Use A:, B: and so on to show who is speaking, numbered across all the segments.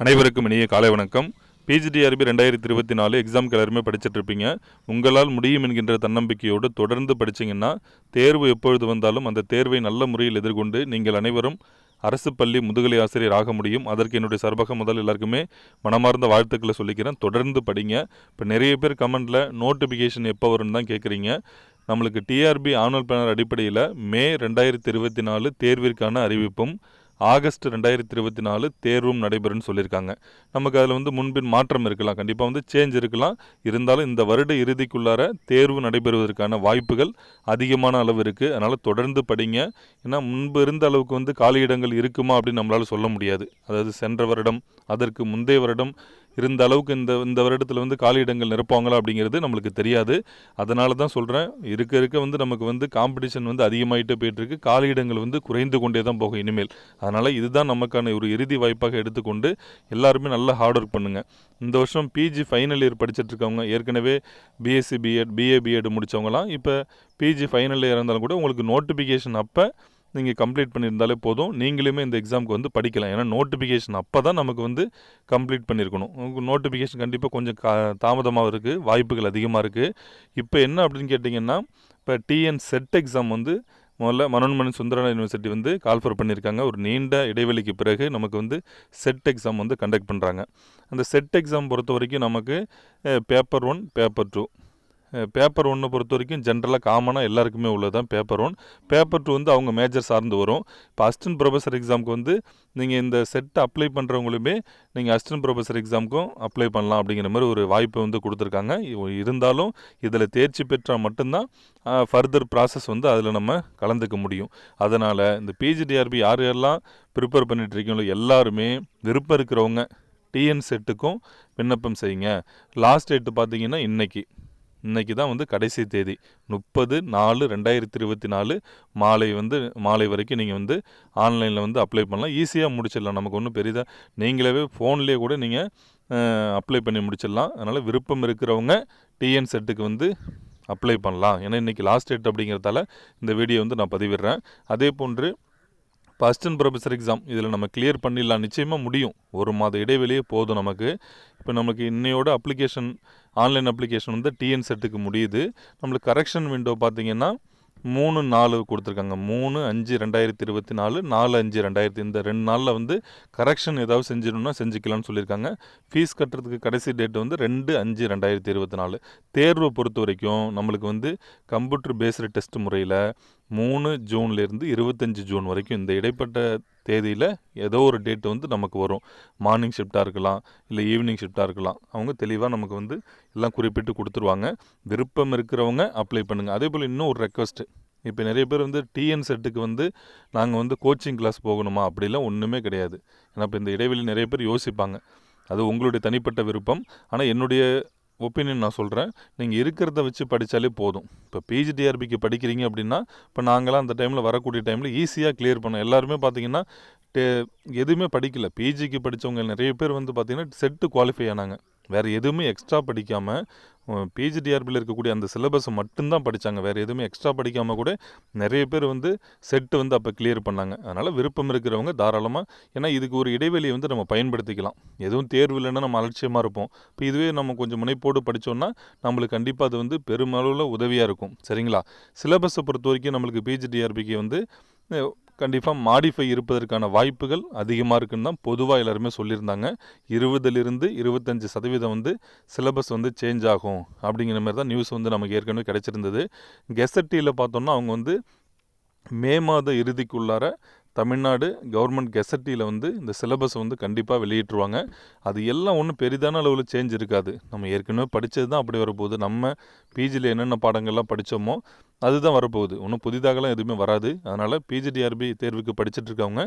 A: அனைவருக்கும் இனிய காலை வணக்கம். பிஜிடிஆர்பி ரெண்டாயிரத்தி இருபத்தி நாலு எக்ஸாம்க்கு எல்லாருமே படிச்சுட்டு இருப்பீங்க உங்களால் முடியும் என்கின்ற தன்னம்பிக்கையோடு தொடர்ந்து படிச்சீங்கன்னா தேர்வு எப்பொழுது வந்தாலும் அந்த தேர்வை நல்ல முறையில் எதிர்கொண்டு நீங்கள் அனைவரும் அரசு பள்ளி முதுகலை ஆசிரியர் ஆக முடியும். அதற்கு என்னுடைய சர்பக முதல் எல்லாருக்குமே மனமார்ந்த வாழ்த்துக்களை சொல்லிக்கிறேன். தொடர்ந்து படிங்க. இப்போ நிறைய பேர் கமெண்டில் நோட்டிஃபிகேஷன் எப்போ வரும்னு தான் கேட்குறீங்க நம்மளுக்கு டிஆர்பி ஆனுவல் பிளானர் அடிப்படையில் மே ரெண்டாயிரத்தி இருபத்தி நாலு தேர்விற்கான அறிவிப்பும் ஆகஸ்ட் ரெண்டாயிரத்தி இருபத்தி நாலு தேர்வும் நடைபெறும்னு சொல்லியிருக்காங்க. நமக்கு அதில் வந்து முன்பின் மாற்றம் இருக்கலாம். கண்டிப்பாக வந்து சேஞ்ச் இருக்கலாம். இருந்தாலும் இந்த வருட இறுதிக்குள்ளார தேர்வு நடைபெறுவதற்கான வாய்ப்புகள் அதிகமான அளவு இருக்குது அதனால் தொடர்ந்து படிங்க. ஏன்னா முன்பு இருந்த அளவுக்கு வந்து காலியிடங்கள் இருக்குமா அப்படின்னு நம்மளால் சொல்ல முடியாது. அதாவது சென்ற வருடம் அதற்கு முந்தைய வருடம் இருந்த அளவுக்கு இந்த இந்த வருடத்தில் வந்து காலியிடங்கள் நிரப்புவாங்களா அப்படிங்கிறது நம்மளுக்கு தெரியாது. அதனால தான் சொல்கிறேன் இருக்க இருக்க வந்து நமக்கு வந்து காம்படிஷன் வந்து அதிகமாகிட்டே போயிட்டுருக்கு. காலியிடங்கள் வந்து குறைந்து கொண்டே தான் போகும் இனிமேல். அதனால் இதுதான் நமக்கான ஒரு இறுதி வாய்ப்பாக எடுத்துக்கொண்டு எல்லாருமே நல்லா ஹார்ட் ஒர்க் பண்ணுங்கள் இந்த வருஷம் பிஜி ஃபைனல் இயர் படிச்சுட்டு இருக்கவங்க ஏற்கனவே பிஎஸ்சி பிஎட் பிஏ பிஎட் முடித்தவங்களாம் இப்போ பிஜி ஃபைனல் இயர் இருந்தாலும் கூட உங்களுக்கு நோட்டிஃபிகேஷன் அப்போ நீங்கள் கம்ப்ளீட் பண்ணியிருந்தாலே போதும். நீங்களுமே இந்த எக்ஸாமுக்கு வந்து படிக்கலாம். ஏன்னா நோட்டிஃபிகேஷன் அப்போ தான் நமக்கு வந்து கம்ப்ளீட் பண்ணியிருக்கணும். உங்களுக்கு நோட்டிஃபிகேஷன் கண்டிப்பாக கொஞ்சம் கா தாமதமாக இருக்குது வாய்ப்புகள் அதிகமாக இருக்குது இப்போ என்ன அப்படின்னு கேட்டிங்கன்னா இப்போ டிஎன் செட் எக்ஸாம் வந்து முதல்ல மனோன்மணி சுந்தரா யூனிவர்சிட்டி வந்து கால்ஃபர் பண்ணியிருக்காங்க. ஒரு நீண்ட இடைவெளிக்கு பிறகு நமக்கு வந்து செட் எக்ஸாம் வந்து கண்டக்ட் பண்ணுறாங்க அந்த செட் எக்ஸாம் பொறுத்த வரைக்கும் நமக்கு paper one paper two paper ஒன்று பொறுத்த வரைக்கும் ஜென்ரலாக காமனாக எல்லாருக்குமே உள்ளது தான் பேப்பர் ஒன் பேப்பர் டூ வந்து அவங்க மேஜர் சார்ந்து வரும். இப்போ அசிஸ்டன்ட் ப்ரொஃபஸர் எக்ஸாமுக்கு வந்து நீங்கள் இந்த செட்டை அப்ளை பண்ணுறவங்களுமே நீங்கள் அசிஸ்டன்ட் ப்ரொஃபஸர் எக்ஸாமுக்கும் அப்ளை பண்ணலாம் அப்படிங்கிற மாதிரி ஒரு வாய்ப்பை வந்து கொடுத்துருக்காங்க. இருந்தாலும் இதில் தேர்ச்சி பெற்றால் மட்டும்தான் ஃபர்தர் ப்ராசஸ் வந்து அதில் நம்ம கலந்துக்க முடியும். அதனால் இந்த பிஜிடிஆர்பி யார் யாரெல்லாம் ப்ரிப்பேர் பண்ணிகிட்ருக்கீங்களோ எல்லாருமே விருப்பம் இருக்கிறவங்க டிஎன் செட்டுக்கும் விண்ணப்பம் செய்யுங்க. லாஸ்ட் டேட்டு பார்த்தீங்கன்னா இன்றைக்கி இன்றைக்கி தான் வந்து கடைசி தேதி. முப்பது நாலு ரெண்டாயிரத்தி இருபத்தி நாலு மாலை வந்து மாலை வரைக்கும் நீங்கள் வந்து ஆன்லைனில் வந்து அப்ளை பண்ணலாம். ஈஸியாக முடிச்சிடலாம். நமக்கு ஒன்றும் பெரிதாக நீங்களே ஃபோன்லேயே கூட நீங்கள் அப்ளை பண்ணி முடிச்சிடலாம். அதனால் விருப்பம் இருக்கிறவங்க டிஎன் செட்டுக்கு வந்து அப்ளை பண்ணலாம். ஏன்னா இன்றைக்கி லாஸ்ட் டேட் அப்படிங்கிறதால இந்த வீடியோ வந்து நான் பதிவிடுறேன். அதே போன்று ஃபஸ்ட் அண்ட் ப்ரொஃபஸர் எக்ஸாம் இதில் நம்ம கிளியர் பண்ணிடலாம். நிச்சயமாக முடியும். ஒரு மாத இடைவெளியே போதும் நமக்கு. இப்போ நமக்கு இன்னையோட அப்ளிகேஷன் ஆன்லைன் அப்ளிகேஷன் வந்து டிஎன் செட்டுக்கு முடியுது. நம்மளுக்கு கரெக்ஷன் விண்டோ பார்த்தீங்கன்னா மூணு நாலு கொடுத்துருக்காங்க. மூணு அஞ்சு ரெண்டாயிரத்தி இருபத்தி நாலு நாலு அஞ்சு ரெண்டாயிரத்தி இந்த ரெண்டு நாளில் வந்து கரெக்ஷன் ஏதாவது செஞ்சிடணும்னா செஞ்சுக்கலாம்னு சொல்லியிருக்காங்க. ஃபீஸ் கட்டுறதுக்கு கடைசி டேட் வந்து ரெண்டு அஞ்சு ரெண்டாயிரத்தி இருபத்தி நாலு. தேர்வை பொறுத்த வரைக்கும் நம்மளுக்கு வந்து கம்ப்யூட்டர் பேஸ்டு டெஸ்ட் முறையில் மூணு ஜூன்லேருந்து இருபத்தஞ்சி ஜூன் வரைக்கும் இந்த இடைப்பட்ட தேதியில் ஏதோ ஒரு டேட் வந்து நமக்கு வரும். மார்னிங் ஷிஃப்ட்டாக இருக்கலாம் இல்லை ஈவினிங் ஷிஃப்ட்டாக இருக்கலாம். அவங்க தெளிவாக நமக்கு வந்து எல்லாம் குறிப்பிட்டு கொடுத்துருவாங்க. விருப்பம் இருக்கிறவங்க அப்ளை பண்ணுங்கள் அதே போல் இன்னும் ஒரு ரெக்வஸ்ட்டு இப்போ நிறைய பேர் வந்து டிஎன் செட்டுக்கு வந்து நாங்கள் வந்து கோச்சிங் கிளாஸ் போகணுமா? அப்படிலாம் ஒன்றுமே கிடையாது. ஏன்னா இப்போ இந்த இடைவெளி நிறைய பேர் யோசிப்பாங்க. அது உங்களுடைய தனிப்பட்ட விருப்பம். ஆனால் என்னுடைய ஒப்பீனியன் நான் சொல்கிறேன் நீங்கள் இருக்கிறத வச்சு படித்தாலே போதும். இப்போ பிஜிடிஆர்பிக்கு படிக்கிறீங்க அப்படின்னா இப்போ நாங்களாம் அந்த டைமில் வரக்கூடிய டைமில் ஈஸியாக கிளியர் பண்ணோம். எல்லாருமே பார்த்தீங்கன்னா டே எதுவுமே படிக்கல. பிஜிக்கு படித்தவங்க நிறைய பேர் வந்து பார்த்திங்கன்னா செட்டு குவாலிஃபை ஆனாங்க. வேறு எதுவுமே எக்ஸ்ட்ரா படிக்காமல் பிஜிடிஆர்பியில் இருக்கக்கூடிய அந்த சிலபஸை மட்டும்தான் படித்தாங்க வேறு எதுவுமே எக்ஸ்ட்ரா படிக்காமல் கூட நிறைய பேர் வந்து செட்டு வந்து அப்போ கிளியர் பண்ணாங்க. அதனால் விருப்பம் இருக்கிறவங்க தாராளமாக ஏன்னா இதுக்கு ஒரு இடைவெளியை வந்து நம்ம பயன்படுத்திக்கலாம். எதுவும் தேர்வு இல்லைன்னா நம்ம அலட்சியமாக இருப்போம். இப்போ இதுவே நம்ம கொஞ்சம் முனைப்போடு படித்தோன்னா நம்மளுக்கு கண்டிப்பாக அது வந்து பெருமளவில் உதவியாக இருக்கும். சரிங்களா? சிலபஸை பொறுத்த வரைக்கும் நம்மளுக்கு பிஜிடிஆர்பிக்கு வந்து கண்டிப்பாக மாடிஃபை இருப்பதற்கான வாய்ப்புகள் அதிகமாக இருக்குன்னு தான் பொதுவாக எல்லாருமே சொல்லியிருந்தாங்க. இருபதுலேருந்து இருபத்தஞ்சி சதவீதம் வந்து சிலபஸ் வந்து சேஞ்ச் ஆகும் அப்படிங்கிற மாதிரி தான் நியூஸ் வந்து நமக்கு ஏற்கனவே கிடச்சிருந்தது. கெசட்டியில் பார்த்தோம்னா அவங்க வந்து மே மாத இறுதிக்குள்ளார தமிழ்நாடு கவர்மெண்ட் கெசட்டியில் வந்து இந்த சிலபஸ் வந்து கண்டிப்பாக வெளியிட்டுருவாங்க. அது எல்லாம் ஒன்றும் பெரிதான அளவில் சேஞ்ச் இருக்காது. நம்ம ஏற்கனவே படித்தது தான் அப்படி வரப்போகுது. நம்ம பிஜியில் என்னென்ன பாடங்கள்லாம் படித்தோமோ அதுதான் வரப்போகுது. ஒன்றும் புதிதாகலாம் எதுவுமே வராது. அதனால் பிஜிடிஆர்பி தேர்வுக்கு படிச்சுட்டு இருக்கவங்க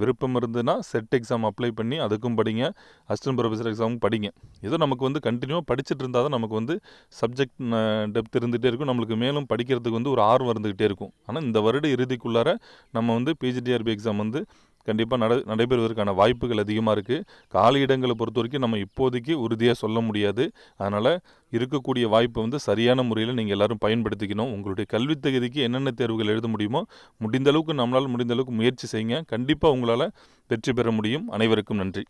A: விருப்பம் இருந்ததுன்னா செட் எக்ஸாம் அப்ளை பண்ணி அதுக்கும் படிங்க. அசிஸ்டன்ட் ப்ரொஃபஸர் எக்ஸாமும் படிங்க. ஏதோ நமக்கு வந்து கண்டினியூவாக படிச்சுட்டு இருந்தால் தான் நமக்கு வந்து சப்ஜெக்ட் டெப்த் இருந்துகிட்டே இருக்கும். நம்மளுக்கு மேலும் படிக்கிறதுக்கு வந்து ஒரு ஆர்வம் இருந்துக்கிட்டே இருக்கும். ஆனால் இந்த வருட இறுதிக்குள்ளார நம்ம வந்து பிஜிடிஆர்பி எக்ஸாம் வந்து கண்டிப்பாக நட நடைபெறுவதற்கான வாய்ப்புகள் அதிகமாக இருக்குது காலி இடங்களை பொறுத்த வரைக்கும் நம்ம இப்போதைக்கு உறுதியாக சொல்ல முடியாது. அதனால் இருக்கக்கூடிய வாய்ப்பை வந்து சரியான முறையில் நீங்கள் எல்லோரும் பயன்படுத்திக்கணும். உங்களுடைய கல்வி தகுதிக்கு என்னென்ன தேர்வுகள் எழுத முடியுமோ முடிந்த அளவுக்கு நம்மளால் முடிந்த அளவுக்கு முயற்சி செய்யுங்க. கண்டிப்பாக உங்களால் வெற்றி பெற முடியும். அனைவருக்கும் நன்றி.